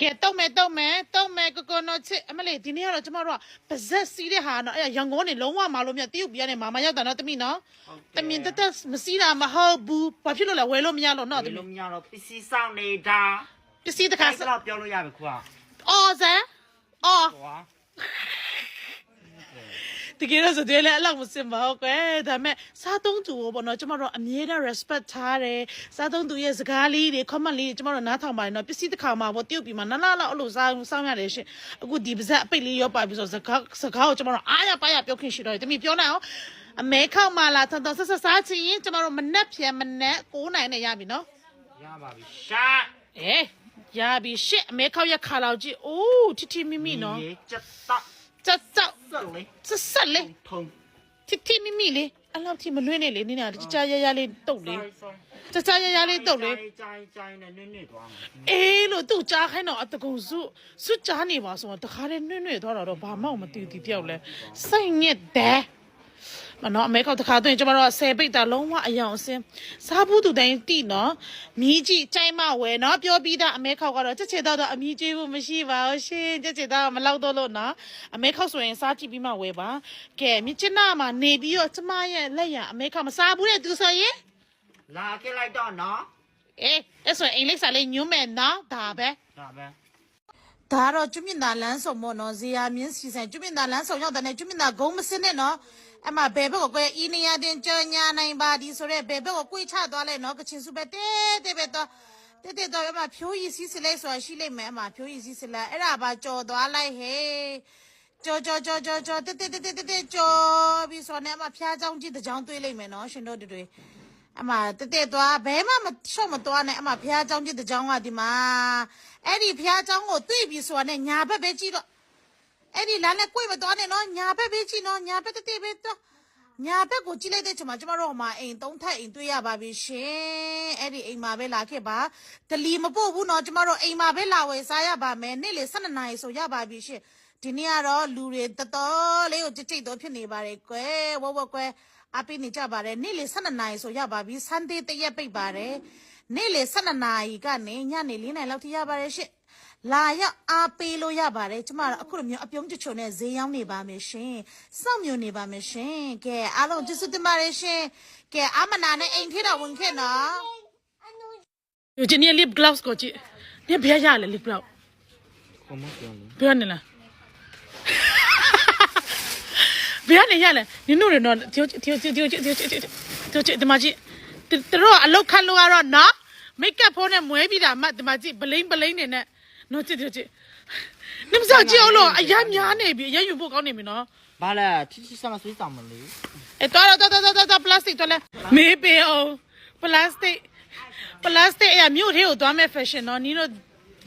ကဲတော့မယ်တော့မယ်တော့မယ်ကိုကိုနော်ချစ်အမလေးဒီနေ့ကတော့ကျမတို့ကပါဇက်စီးတဲ့ဟာနော်အဲ့ရန်ကုန်ကနေလုံးဝမလို့မြတ်တရုတ်ပြည်ကနေမာမရောက်တာနော်တမိနော်တမင်တက်တက်မစီးတာမဟုတ်ဘူးဘာဖြစ်လို့လဲဝယ်လို့မရလို့နော်တဒီမိလိုမျိုးတော့ပစ္စည်းဆောင်နေတာပစ္စည်းတစ်ခါအဲ့ဒါပြောလို့ရပြီခွာအော်ဇန်အော်ကွာ တကယ်တော့ဆိုတယ်လေအလောက်မစင်ပါဘူးကွယ်ဒါပေမဲ့စားသုံးသူဘောနော်ကျမတို့အမြဲတမ်း respect ထားတယ်စားသုံးသူရဲ့စကားလေးတွေ comment လေးတွေကျမတို့နားထောင်ပါတယ်နော်ပစ္စည်းတစ်ခါမှာပေါ့တရုတ်ပြည်မှာနလားလောက်အဲ့လိုစားစောင်းရတယ်ရှင်အခုဒီပါဇက်အပိတ်လေးရောပါပြီဆိုတော့စကားစကားကိုကျမတို့အားရပါရပြောခင်ရှိတော့တယ်တမီပြောနိုင်အောင်အမဲခောက်မှလာထထဆက်ဆက်စားချင်ရင်ကျမတို့မနှက်ဖြန်မနှက်9နိုင်နဲ့ရပြီနော်ရပါပြီရှာအေးရပြီရှစ်အမဲခောက်ရခါလောက်ကြည့်အိုးတီတီမိမိနော်ရေချက်တော့ချက်ချက် ဆက်လေဆက်ဆက်လေးထုံတီတီမိမိလေးအဲ့လောက်ထိမလွှဲနဲ့လေနင်းနာကြကြရရလေးတုတ်လေးကြကြရရလေးတုတ်လေးကြိုင်ကြိုင်နဲ့နွန်းနွန်းသွားမယ်အေးလို့သူ့ကြားခိုင်းတော့အတကုံစုစွတ်ကြားနေပါဆိုတော့တခါတည်းနှွှဲ့နှွှဲ့သွားတာတော့ဘာမှမသိဘူးဒီတယောက်လဲစိတ်ညစ်တယ် မနော်အမေကောက်တခါတော့ကျမတို့ကဆယ်ပိတ်တာလုံးဝအယောင်အစင်းစားဘူးသူတိုင်းတိနော်မြည်ကြည့်ကြိုက်မဝယ်နော်ပြောပြီးသားအမေခောက်ကတော့ချက်ချေတော့တော့အမြည်ကျွေးဖို့မရှိပါဘူးရှင်ချက်ချေတော့မလောက်တော့လို့နော်အမေခောက်ဆိုရင်စားကြည့်ပြီးမှဝယ်ပါကဲမြစ်ချနာမှာနေပြီးတော့ကျမရဲ့လက်ရအမေခောက်မစားဘူးတဲ့သူဆိုရင်လာခဲ့လိုက်တော့နော်အေးအဲ့ဆိုရင်အိမ်လိပ်စာလေးညွှန်းမယ်နော်ဒါပဲဒါပဲဒါကတော့ကျွမြင့်သာလမ်းဆောင်မို့နော်ဇေယျမြင်းစီဆိုင်ကျွမြင့်သာလမ်းဆောင်ရောက်တဲ့နဲ့ကျွမြင့်သာဂုံးမစင်းနဲ့နော် အမဘယ်ဘက်ကိုကွယ်ဤနေရတင်ကြောညာနိုင်ပါဒီဆိုရဲဘယ်ဘက်ကိုကွေ့ချသွားလဲနော်ကချင်စုပဲတဲတဲပဲတော့တဲတဲတော့အမဖြိုးရည်စီးစလိုက်ဆိုတာရှိလိမ့်မယ်အမဖြိုးရည်စီးစလိုက်အဲ့ဒါပါကြော်သွားလိုက်ဟဲ့ကြော်ကြော်ကြော်ကြော်ကြော်တဲတဲတဲတဲတဲကြော်ပြီးဆိုတော့အမဖျားเจ้าကြီးတကြောင်တွေးလိုက်မယ်နော်ရှင်တို့တွေ အမတက်တက်သွားဘဲမှမရှော့မသွားနဲ့အမဖះเจ้าပြစ်တဲ့เจ้าကဒီမှာအဲ့ဒီဖះเจ้าကိုတွေ့ပြီဆိုတာနဲ့ညာဘက်ပဲကြည့်တော့ အဲ့ဒီလမ်းနဲ့ကိုယ်မသွားနဲ့နော်ညာဘက်ပဲကြည့်နော်ညာဘက်တက်တက်ပဲသွားညာဘက်ကိုကြည့်လိုက်တဲ့ချိန်မှာကျမတို့ဟိုမှာအိမ်သုံးထပ်အိမ်တွေ့ရပါပြီရှင်အဲ့ဒီအိမ်မှာပဲလာခဲ့ပါဒလီမပို့ဘူးနော်ကျမတို့အိမ်မှာပဲလာဝယ်စားရပါမယ်နေ့လေ12နာရီဆိုရပါပြီရှင်ဒီနေ့ကတော့လူတွေတော်တော်လေးကိုကြိတ်ကြိတ်တော့ဖြစ်နေပါတယ်ကွယ်ဝဝကွယ်အပိနေကြပါတယ်နေ့လေ12နာရီဆိုရပါပြီ Sunday တရက်ပိတ်ပါတယ်နေ့လေ12နာရီကနေညနေ4နာရီလောက်ထိရပါတယ်ရှင် လာရောက်အားပေးလို့ရပါတယ်ကျမတို့အခုလိုမျိုးအပြုံးချွတ်နဲ့ဈေးရောက်နေပါမယ်ရှင်စောင့်မျိုးနေပါမယ်ရှင်ကဲအားလုံးကျေးဇူးတင်ပါတယ်ရှင်ကဲအမနာနဲ့အိမ်ထိတော့ဝင်ခဲ့နော်ယူဂျီနီယာ lip gloss ကိုကြည့်ဒီဘယ်ရလဲ lip gloss ကိုမပြောလို့ဘယ်နေလားဘယ်နေရလဲနင်တို့တွေတော့တီတီတီတီတီတီတီတီဒီမကြီးတို့အလောက်ခတ်လို့ရတော့နော်မိတ်ကပ်ဖိုးနဲ့မွဲပြီးတာမှဒီမကြီးဘလိန်ဘလိန်နေနဲ့ နော်တီတီတီနင်မစားကြည့်အောင်လို့အရမ်းများနေပြီအရမ်းယူဖို့ကောင်းနေပြီနော်ဘာလဲချစ်ချစ်ဆမ်းဆွေးဆောင်မလို့အဲတော်တော်တော်တော်တော်ပလတ်စတစ်တော်လဲမေးပေးအောင်ပလတ်စတစ်ပလတ်စတစ်အရာမြို့သေးကိုသွားမဲ့ fashion နော်နီးတို့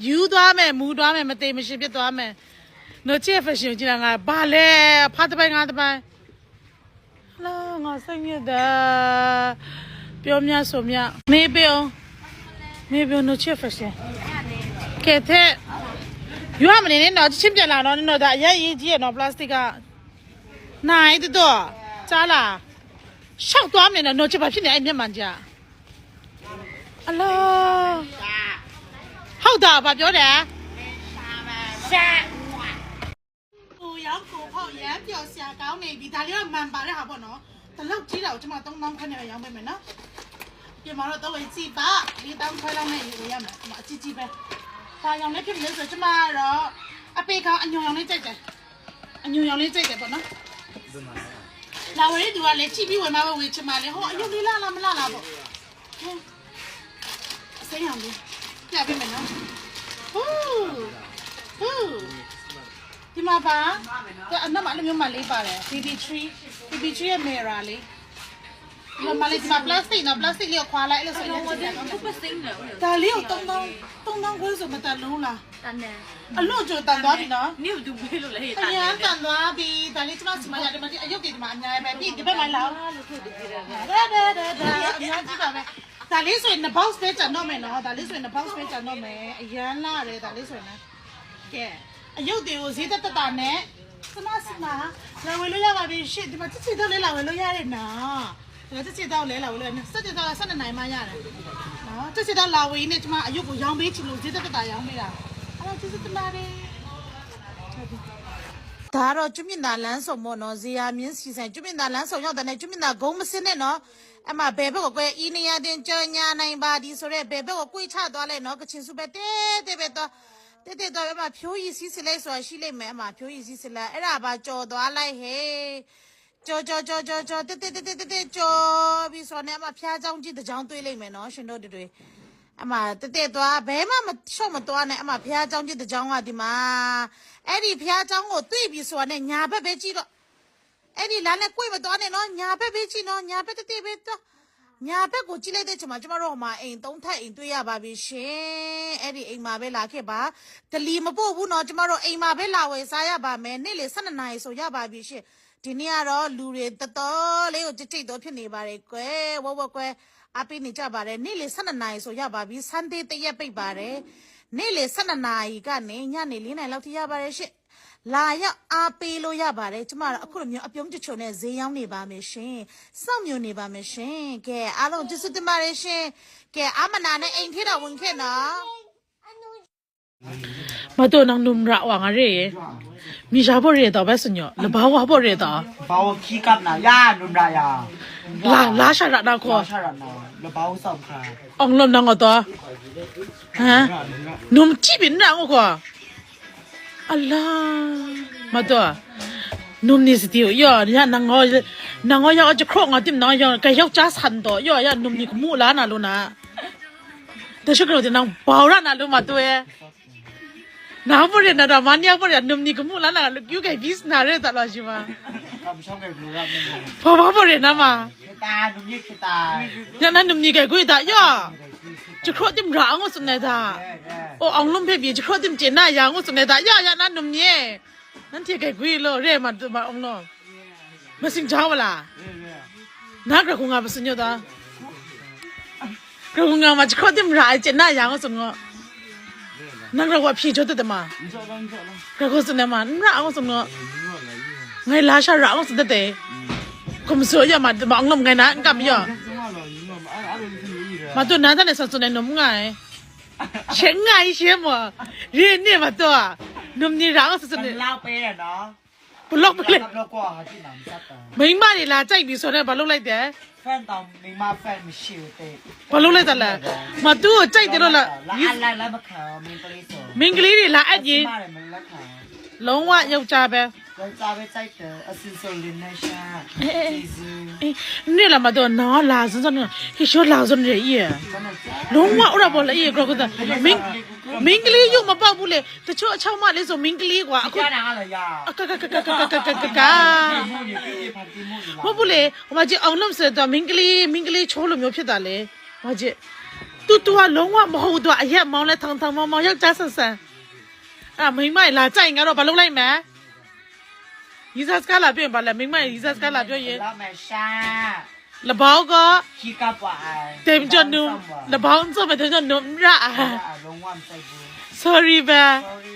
ယူသွားမဲ့မူသွားမဲ့မသေးမရှင်ဖြစ်သွားမဲ့နော်ချစ် fashion ကိုကြည့်လာငါဘာလဲဖားတစ်ပိုင်းငါတစ်ပိုင်းလာငါစိတ်ညစ်တာပြောမြဆိုမြမေးပေးအောင်မေးပေးအောင်နော်ချစ် fashion ကဲတဲ့ယူရမနေနဲ့တော့ချင်းပြက်လာတော့နော်ဒါအရင်ရေးကြီးရနော်ပလတ်စတစ်ကနိုင်တတော့ကြားလားရှောက်သွားမယ်နော်ချစ်ပါဖြစ်နေအဲ့မျက်မှန်ကြအလားဟုတ်တာဗာပြောတယ်ရှာကိုရောက်ကိုပေါ့ရမ်းပြောစရာကောင်းနေပြီဒါလေးကမှန်ပါတဲ့ဟာပေါ့နော်တလောက်ကြီးတော့ကျွန်မ3000ခန့်နဲ့ရောင်းပေးမယ်နော်ပြန်มาတော့တော့ဝင်ကြည့်ပါ4000ခွဲလောက်နဲ့ယူရမယ်အမအကြီးကြီးပဲ ဒါရောင်လေးဖြစ်မလို့ဆိုကျွန်မကတော့အပေကောင်အညွန်ရောင်လေးကြိုက်တယ်အညွန်ရောင်လေးကြိုက်တယ်ပေါ့နော်လာဝဲသူကလည်းချိပြီးဝင်มาပဲဝင်ချင်ပါလေဟောအယုတ်လေးလာလားမလာလားပေါ့ဟဲ့အစိမ်းအောင်လေးပြပေးမယ်နော်ဟူးဟူးဒီမှာပါအနမအဲ့လိုမျိုးမှလေးပါတယ် BB3 BB3 ရဲ့ mirror လေးဒီမှာလေးဒီမှာ plastic နော် plastic လေးကိုခွာလိုက်အဲ့လိုဆိုရင်ကြည့်ရအောင် သုံးသောင်းခွဲဆိုမတန်လုံးလားတန်တယ်အလွန်ကြိုတန်သွားပြီနော်နင့်ဘူးမေးလို့လည်းအတန်ရန်တတယ်န်သွားပြီဒါလေးကျမစီမရတယ်မတိအယုတ်တည်ဒီမှာအများကြီးပဲပြီးဒီဘက်မှာလာအောင်ဒါလို့ထုတ်တယ်ပြတယ်ဒါဒါဒါဒါအများကြီးပါပဲဒါလေးဆိုရင်နှစ်ပေါက်စပဲကျန်တော့မယ်နော်ဒါလေးဆိုရင်နှစ်ပေါက်စပဲကျန်တော့မယ်အရန်လာတယ်ဒါလေးဆိုရင်လည်းကဲအယုတ်တည်ကိုဈေးတက်တက်တာနဲ့ကျမစီမလာဝင်လို့ရပါပြီရှစ်ဒီမှာချစ်ချစ်တော့လေးလာဝင်လို့ရတယ်နော် ဒီမှာစစ်စစ်တော့လဲလာဝယ်လို့ရတယ်စစ်စစ်တော့12နိုင်မှရတယ်နော်စစ်စစ်တော့လာဝယ်နေကျွန်မအယုတ်ကိုရောင်းပေးချင်လို့ဈေးသက်သက်တာရောင်းပေးတာအဲ့တော့ကျေးဇူးတင်ပါတယ်ဒါတော့ကျွမြင့်သာလမ်းဆောင်မို့နော်ဇေယျမြင်းစီဆိုင်ကျွမြင့်သာလမ်းဆောင်ရောက်တဲ့နဲ့ကျွမြင့်သာဂုံးမစင်းနဲ့နော်အမဘယ်ဘက်ကိုကွယ်ဤနေရတင်ကြောညာနိုင်ပါဒီဆိုတော့ဘယ်ဘက်ကိုကိုချသွားလဲနော်ကချင်စုပဲတဲတဲပဲတော့တဲတဲတော့အမဖြိုးရည်စီးစလိုက်ဆိုတာရှိလိမ့်မယ်အမဖြိုးရည်စီးစလိုက်အဲ့ဒါပါကြော်သွားလိုက်ဟေး ကြော်ကြော်ကြော်ကြော်ကြော်တဲတဲတဲတဲတဲကြော်ပြီးဆိုတော့ねအမဖျားเจ้าကြီးတကြောင်တွေးလိမ့်မယ်နော်ရှင်တို့တွေ အမတက်တက်သွားဘဲမှမရှော့မသွားနဲ့အမဖះเจ้าကြီးတကြောင်ကဒီမှာအဲ့ဒီဖះเจ้าကိုတွေ့ပြီဆိုတာနဲ့ညာဘက်ပဲကြည့်တော့အဲ့ဒီလမ်းနဲ့ကိုယ်မသွားနဲ့နော်ညာဘက်ပဲကြည့်နော်ညာဘက်တက်တက်ပဲသွားညာဘက်ကိုကြည့်လိုက်တဲ့ချိန်မှာကျမတို့ဟိုမှာအိမ်သုံးထပ်အိမ်တွေ့ရပါပြီရှင်အဲ့ဒီအိမ်မှာပဲလာခဲ့ပါဒလီမပို့ဘူးနော်ကျမတို့အိမ်မှာပဲလာဝယ်စားရပါမယ်နေ့လေ12နာရီဆိုရပါပြီရှင် ဒီနေ့ကတော့လူတွေတော်တော်လေးကိုကြိတ်ကြိတ်တော့ဖြစ်နေပါတယ်ကွယ်ဝဝကွယ်အပိနေကြပါတယ်နေ့လေ12နာရီဆိုရပါပြီ Sunday တရက်ပိတ်ပါတယ်နေ့လေ12နာရီကနေညနေ4နာရီလောက်ထိရပါတယ်ရှင့်လာရောက်အားပေးလို့ရပါတယ်ကျမတို့အခုလိုမျိုးအပြုံးချချုံနဲ့ဈေးရောင်းနေပါမယ်ရှင်စောင့်မျိုးနေပါမယ်ရှင်ကဲအားလုံးကျေးဇူးတင်ပါတယ်ရှင်ကဲအမနာနဲ့အိမ်ထိတော့ဝင်ခဲ့နော် มาตัวนังนุ่มระวังอะไรมีชาบเรีตอไปสุญญ์แล้วบ่าวบเรียต่อบ่าวขี้กับนายานุ่มรายาลาลาชาระนาคอชารนาแล้วบ่าวสำคัญองลมนางอตัวฮะนุ่มจีบินนางอคออัลลามาตัวนุ่มนี่สติวย่นี่านังอนังออย่อจะครองอติมนางย่อแก่ยกจ้าสันต่อย่อย่านุ่มนี่ขมู่ล้านาลุนะแต่ช่วยกันเดี๋นังเบาล้านาลุมาตัวเอ น้าพูดเด็ดนะดมันเนี่ยพูดเด็ดนมนี่ก็มุ่งแล้วนะลูกยูไก่พิสนาเรื่องตลอดชีวะพอพอพูดบุรีน่ะมาตาหนุ่มยี่ตายัางนั้นหนุ่มนี่ไก่กุยตาย่ะจะครอจิ้มร้างว่สุดในตาโอ้องลุ่มเพบีจะครอจิ้มเจน่าอายางว่าสุดในตาย่ะยัางนั้นหนุ่มเนี่ยนั่นที่ไก่กุยเลยเร่มามาองนอมมาสิงเช้าเวละนักกระคงงานมาสิงยอดากระคงงานมาจะครอจิ้มร้ายเจน่าอายางว่าสุดเงะ นั่งระวัพี่จดแต่มาก็คือสนมาน่าเอาสมเนาะไงลาชาเราเอาสนแต่คุมเสือยามาบองลมไงนะกับยอมาตัวนั้นแต่ในสันสุนันนมไงเชียงไงเชียงวะเรียนเนี่ยมาตัวนมนี่เราเอาสนสุนันเล่าไปเนาะ ยလောက်ကွာဟာဒီနမ်စက်တာမိန်းမတွေလာကြိုက်ပြီဆိုတော့ဘာလုပ်လိုက်တယ်ဖန်တောင်မိမဖန်မရှိဘူးတဲ့ဘာလုပ်လိုက်တယ်လဲမသူ့ကိုကြိုက်တယ်လို့လားလာလာလာမခံမင်းပလေးဆိုမင်းကလေးတွေလာအပ်ရင်မားမလက်ခံ လုံးဝယောက်ျားပဲ ကိုစားပဲစိုက်တယ်အစင်ဆိုလင်းနေရှာကျေးဇူးအေးနေလာမတော့နော်လာစစနော်ဟိရှိုးလာစနေရဲ့ကျွန်တော်ကြားလုံးဝဥရပေါ်လေကကမင်းမင်းကလေးရုပ်မပေါက်ဘူးလေတချို့အချောင်းမလေးဆိုမင်းကလေးကွာအခုကြားတာကလည်းရအကကကကကကကကကမှုနေပြည့်ဖတ်ပြီးမှုနေမဟုတ်ဘူးလေဟိုမှာကြည့်အောင်လို့ဆိုတော့မင်းကလေးမင်းကလေးချိုးလို့မျိုးဖြစ်တာလေဟောကြည့်တူတူကလုံးဝမဟုတ်တော့အရက်မောင်းလဲထောင်ထောင်မောင်းမောင်းယောက်ျားဆန်ဆန်အဲ့မိမလာကြိုက်ငါတော့ဘာလုပ်လိုက်မလဲ Jesus ကလာပြောရင်ဘာလဲမိမ Jesus ကလာပြောရင်လာမရှာလဘောကခီကပွားတေမ်ဂျွန်နုလဘောင်းဆိုမတေမ်ဂျွန်နုမရာလုံးဝမဆိုင်ဘူး Sorry ဘာ Sorry